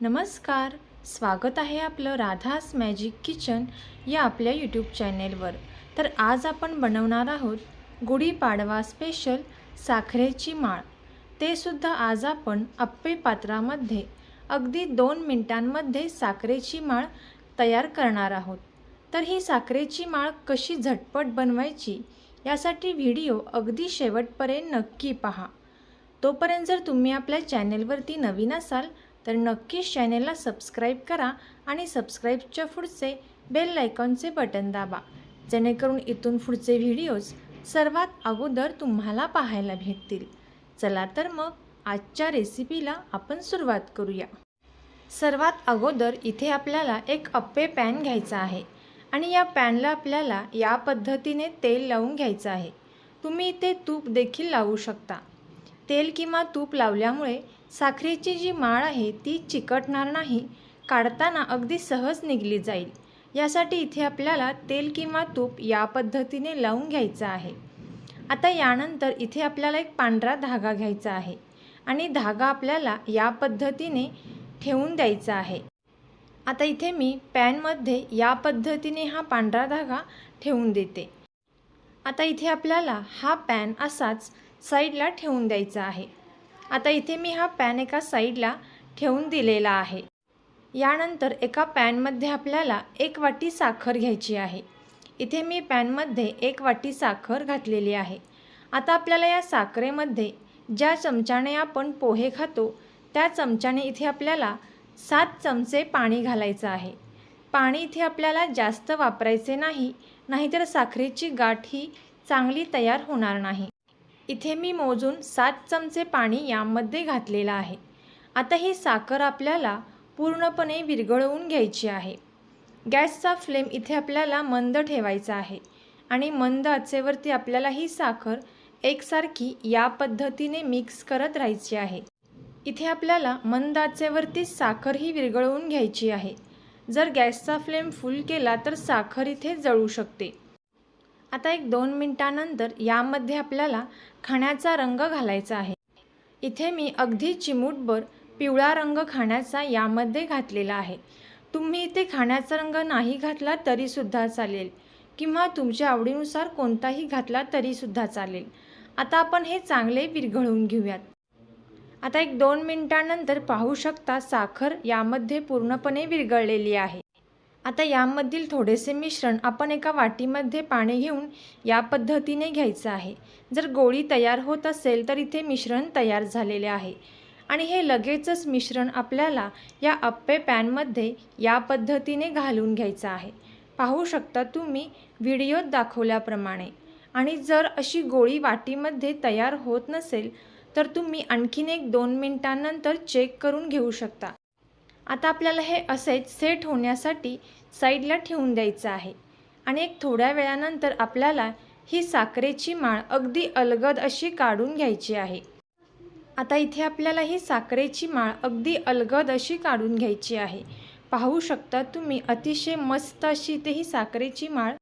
नमस्कार स्वागत आहे आपलं राधास मॅजिक किचन या आपल्या यूट्यूब चॅनेलवर तर आज आपण बनवणार आहोत गुढीपाडवा स्पेशल साखरेची माळ. ते सुद्धा आज आपण अप्पे पात्रामध्ये अगदी दोन मिनटांमध्ये साखरेची माळ तयार करणार आहोत. तर ही साखरेची माळ कशी झटपट बनवायची यासाठी व्हिडिओ अगदी शेवटपर्यंत नक्की पहा. तोपर्यंत जर तुम्ही आपल्या चॅनेलवरती नवीन असाल तर नक्कीच चॅनेलला सबस्क्राईब करा आणि सबस्क्राईबच्या पुढचे बेल लायकॉनचे बटन दाबा. जेणेकरून इथून पुढचे व्हिडिओज सर्वात अगोदर तुम्हाला पाहायला भेटतील. चला तर मग आजच्या रेसिपीला आपण सुरुवात करूया. सर्वात अगोदर इथे आपल्याला एक अप्पे पॅन घ्यायचा आहे आणि या पॅनला आपल्याला या पद्धतीने तेल लावून घ्यायचं आहे. तुम्ही इथे तूप देखील लावू शकता. तेल किंवा तूप लावल्यामुळे साखरेची जी माळ आहे ती चिकटणार नाही काढताना अगदी सहज निघली जाईल. यासाठी इथे आपल्याला तेल किंवा तूप या पद्धतीने लावून घ्यायचं आहे. आता यानंतर इथे आपल्याला एक पांढरा धागा घ्यायचा आहे आणि धागा आपल्याला या पद्धतीने ठेवून द्यायचा आहे. आता इथे मी पॅनमध्ये या पद्धतीने हा पांढरा धागा ठेवून देते. आता इथे आपल्याला हा पॅन असाच साईडला ठेवून द्यायचा आहे. आता इथे मी हा पॅन एका साईडला ठेवून दिलेला आहे. यानंतर एका पॅनमध्ये आपल्याला एक वाटी साखर घ्यायची आहे. इथे मी पॅनमध्ये एक वाटी साखर घातलेली आहे. आता आपल्याला या साखरेमध्ये ज्या चमच्याने आपण पोहे खातो त्या चमच्याने इथे आपल्याला सात चमचे पाणी घालायचं आहे. पाणी इथे आपल्याला जास्त वापरायचे नाही नाहीतर साखरेची गाठ ही चांगली तयार होणार नाही. इथे मी मोजून सात चमचे पाणी यामध्ये घातलेलं आहे. आता ही साखर आपल्याला पूर्णपणे विरघळवून घ्यायची आहे. गॅसचा फ्लेम इथे आपल्याला मंद ठेवायचा आहे आणि मंद आचेवरती आपल्याला ही साखर एकसारखी या पद्धतीने मिक्स करत राहायची आहे. इथे आपल्याला मंद आचेवरती साखर ही विरघळवून घ्यायची आहे. जर गॅसचा फ्लेम फुल केला तर साखर इथे जळू शकते. आता एक दोन मिनटानंतर यामध्ये आपल्याला खाण्याचा रंग घालायचा आहे. इथे मी अगदी चिमूटभर पिवळा रंग खाण्याचा यामध्ये घातलेला आहे. तुम्ही इथे खाण्याचा रंग नाही घातला तरीसुद्धा चालेल किंवा तुमच्या आवडीनुसार कोणताही घातला तरीसुद्धा चालेल. आता आपण हे चांगले विरघळून घेऊयात. आता एक दोन मिनटानंतर पाहू शकता साखर यामध्ये पूर्णपणे विरघळलेली आहे. आता यामधील थोडेसे मिश्रण आपण एका वाटीमध्ये पाणी घेऊन या पद्धतीने घ्यायचं आहे. जर गोळी तयार होत असेल तर इथे मिश्रण तयार झालेले आहे. आणि हे लगेचच मिश्रण आपल्याला या अप्पे पॅनमध्ये या पद्धतीने घालून घ्यायचं आहे. पाहू शकता तुम्ही व्हिडिओत दाखवल्याप्रमाणे. आणि जर अशी गोळी वाटीमध्ये तयार होत नसेल तर तुम्ही आणखीन एक दोन मिनटांनंतर चेक करून घेऊ शकता. आता आपल्याला हे असेच सेट होण्यासाठी साईडला ठेवून द्यायचं आहे. आणि एक थोड्या वेळानंतर आपल्याला ही साखरेची माळ अगदी अलगद अशी काढून घ्यायची आहे. आता इथे आपल्याला ही साखरेची माळ अगदी अलगद अशी काढून घ्यायची आहे. पाहू शकता तुम्ही अतिशय मस्त अशी इथे ही साखरेची माळ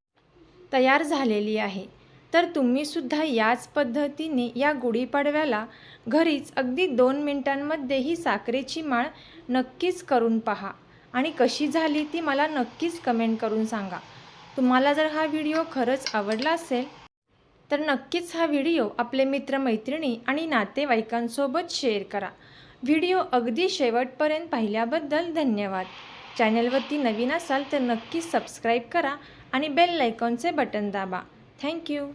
तयार झालेली आहे. तर तुम्हीसुद्धा याच पद्धतीने या गुढीपाडव्याला घरीच अगदी दोन मिनटांमध्ये ही साखरेची माळ नक्कीच करून पहा. आणि कशी झाली ती मला नक्कीच कमेंट करून सांगा. तुम्हाला जर हा व्हिडिओ खरंच आवडला असेल तर नक्कीच हा व्हिडिओ आपले मित्रमैत्रिणी आणि नातेवाईकांसोबत शेअर करा. व्हिडिओ अगदी शेवटपर्यंत पाहिल्याबद्दल धन्यवाद. चॅनलवरती नवीन असाल तर नक्कीच सबस्क्राईब करा आणि बेल लायकॉनचे बटन दाबा. Thank you